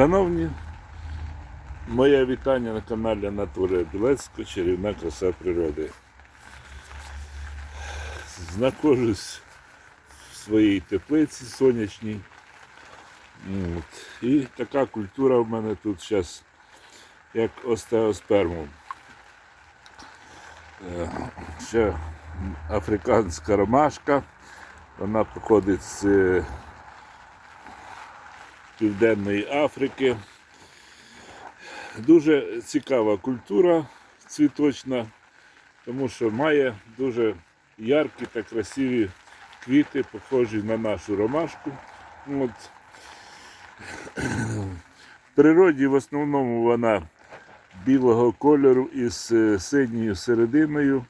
Шановні, моє вітання на каналі Анатолія Білецького Чарівна краса природи. Знаходжусь в своїй теплиці сонячній. От. І така культура в мене тут зараз, як остеоспермум. Е, Ще африканська ромашка. Вона походить з Південної Африки. Дуже цікава культура цвіточна, тому що має дуже яркі та красиві квіти, похожі на нашу ромашку. От. В природі в основному вона білого кольору із е, синьою серединою,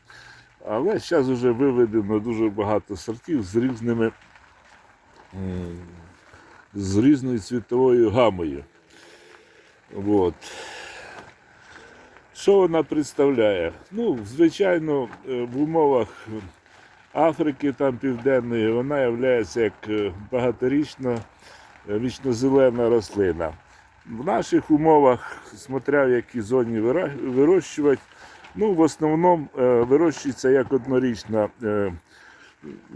але зараз вже виведено дуже багато сортів з різними з різною цвітовою гамою. От. Що вона представляє? Ну, звичайно, е, в умовах Африки там Південної вона є як е, багаторічна е, вічнозелена рослина. В наших умовах, смотря в якій зоні вирощувати, ну, в основному вирощується як однорічна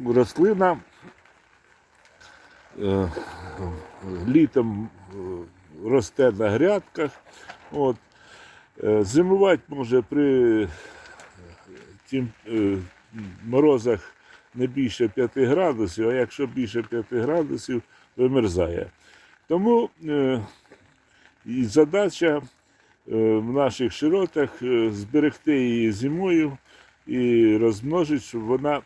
рослина. Е, літом е, росте на грядках. От. Е, Зимувати може при тім, е, морозах не більше 5 градусів, а якщо більше 5 градусів, вимерзає. Тому і задача в наших широтах зберегти її зимою і розмножити, щоб вона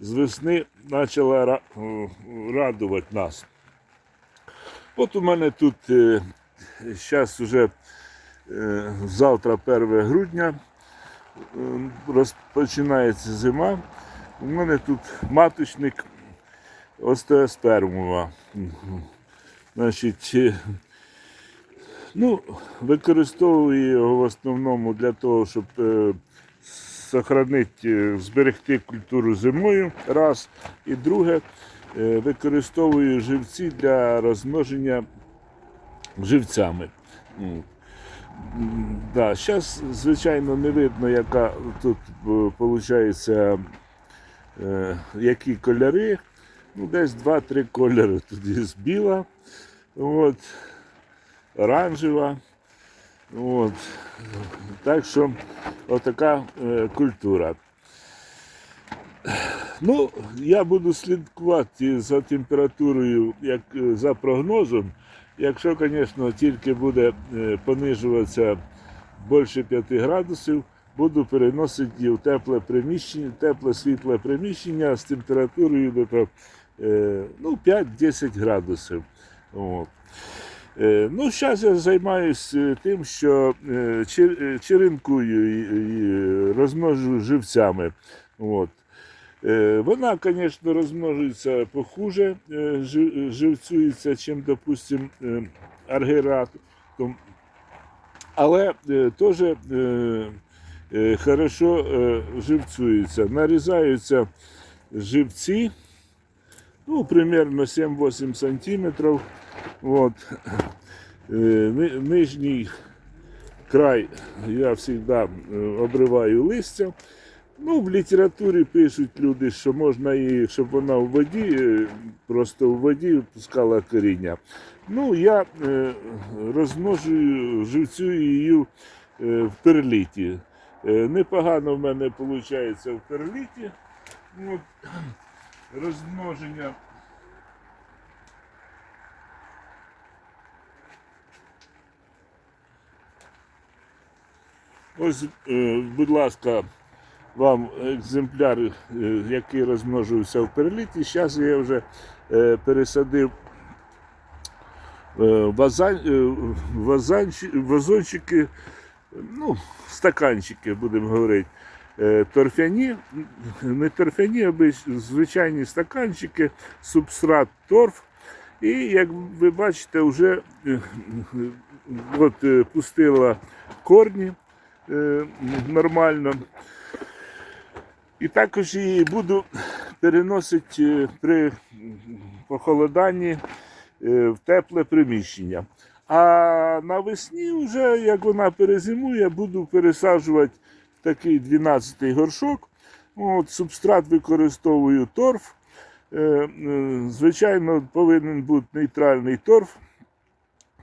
з весни почала е, радувати нас. От у мене тут зараз вже е, завтра 1 грудня е, розпочинається зима. У мене тут маточник остеоспермова. Значить, е, ну, використовую його в основному для того, щоб е, сохранити, е, зберегти культуру зимою. Раз. І друге, е, використовую живці для розмноження живцями. М, Да, зараз, звичайно, не видно, яка тут виходить, які кольори. Ну, десь 2-3 кольори. Тут є біла, от, оранжева. От. Так що отака е, культура. Ну, я буду слідкувати за температурою, як е, за прогнозом. Якщо, звісно, тільки буде е, понижуватися більше 5 градусів, буду переносити її в тепле приміщення, тепле світле приміщення з температурою до е, ну, 5-10 градусів. От. Е, Ну, зараз я займаюся тим, що е, чер- е, черенкую і, розмножу живцями. От. Е, Вона, звісно, розмножується похуже, е, живцюється, чим, допустимо, е, аргератом. Але е, теж е, е, хорошо е, живцюється. Нарізаються живці, ну, примерно 7-8 сантиметрів. От. Е, Нижній край я завжди обриваю листя. Ну, в літературі пишуть люди, що можна її, щоб вона в воді, е, просто в воді пускала коріння. Ну, я е, розмножую, живцюю її е, в перліті. Е, непогано в мене виходить в перліті. Розмноження. Ось, е, будь ласка, вам екземпляр, е, який розмножився в перліті. Зараз я вже е, пересадив вазончики, ну, стаканчики, будемо говорити. Е, Торфяні, не торфяні, а звичайні стаканчики, субстрат торф. І як ви бачите, вже е, от, е, пустила корні нормально. І також її буду переносити при похолоданні в тепле приміщення. А навесні, вже, як вона перезимує, буду пересаджувати такий 12-й горшок. От, субстрат використовую торф. Е, е, Звичайно, повинен бути нейтральний торф.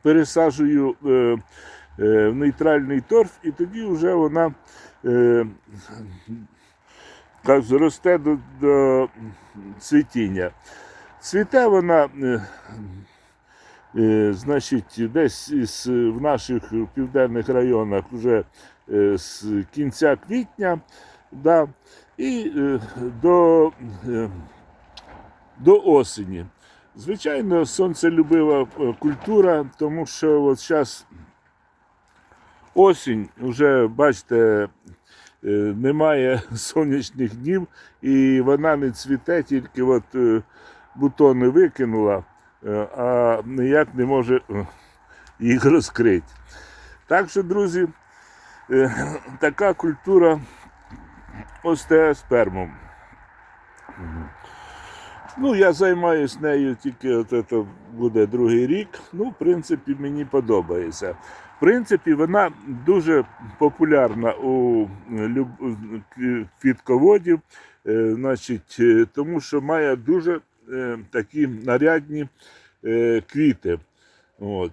Пересаджую е, в нейтральний торф, і тоді вже вона зросте до, до цвітіння. Цвіте вона, значить, десь із, в наших південних районах вже з кінця квітня да, і е, до, е, до осені. Звичайно, сонцелюбива е, культура, тому що от зараз осінь, вже бачите, е, немає сонячних днів, і вона не цвіте, тільки от е, бутони викинула, е, а ніяк не може е, їх розкрити. Так що, друзі, е, така культура остеоспермом. Ну, я займаюся нею тільки от це буде другий рік. Ну, в принципі, мені подобається. В принципі, вона дуже популярна у квітководів, е, значить, е, тому що має дуже е, такі нарядні е, квіти. От.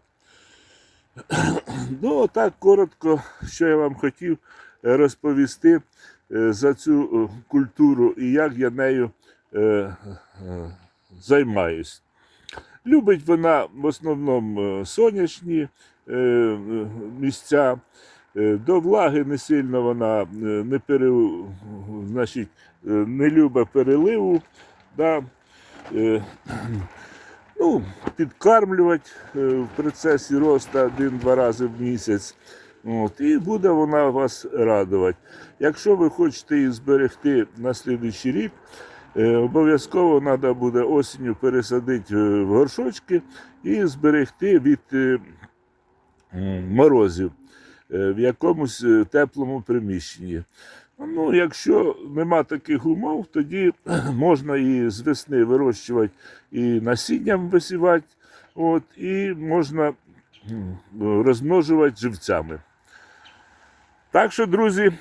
Ну, так коротко, що я вам хотів е, розповісти е, за цю е, культуру і як я нею займаюсь. Любить вона в основному сонячні місця. До влаги не сильно вона не, пере, значить, не любить переливу. Да. Ну, підкармлювати е, в процесі росту один-два рази в місяць. От, і буде вона вас радувати. Якщо ви хочете її зберегти на слідуючий рік, е, обов'язково треба буде осінню пересадити е, в горшочки і зберегти від морозів в якомусь теплому приміщенні. Ну, якщо нема таких умов, тоді можна і з весни вирощувати і насінням висівати, от, і можна розмножувати живцями. Так що, друзі,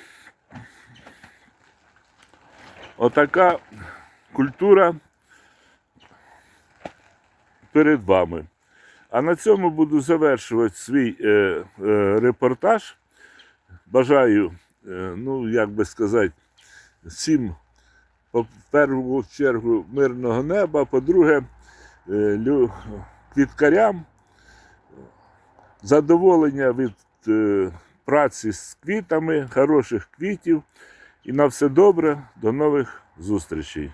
отака культура перед вами. А на цьому буду завершувати свій е, е, репортаж. Бажаю, ну як би сказати, всім по- першу чергу мирного неба, по-друге, е, квіткарям задоволення від е, праці з квітами, хороших квітів. І на все добре, до нових зустрічей.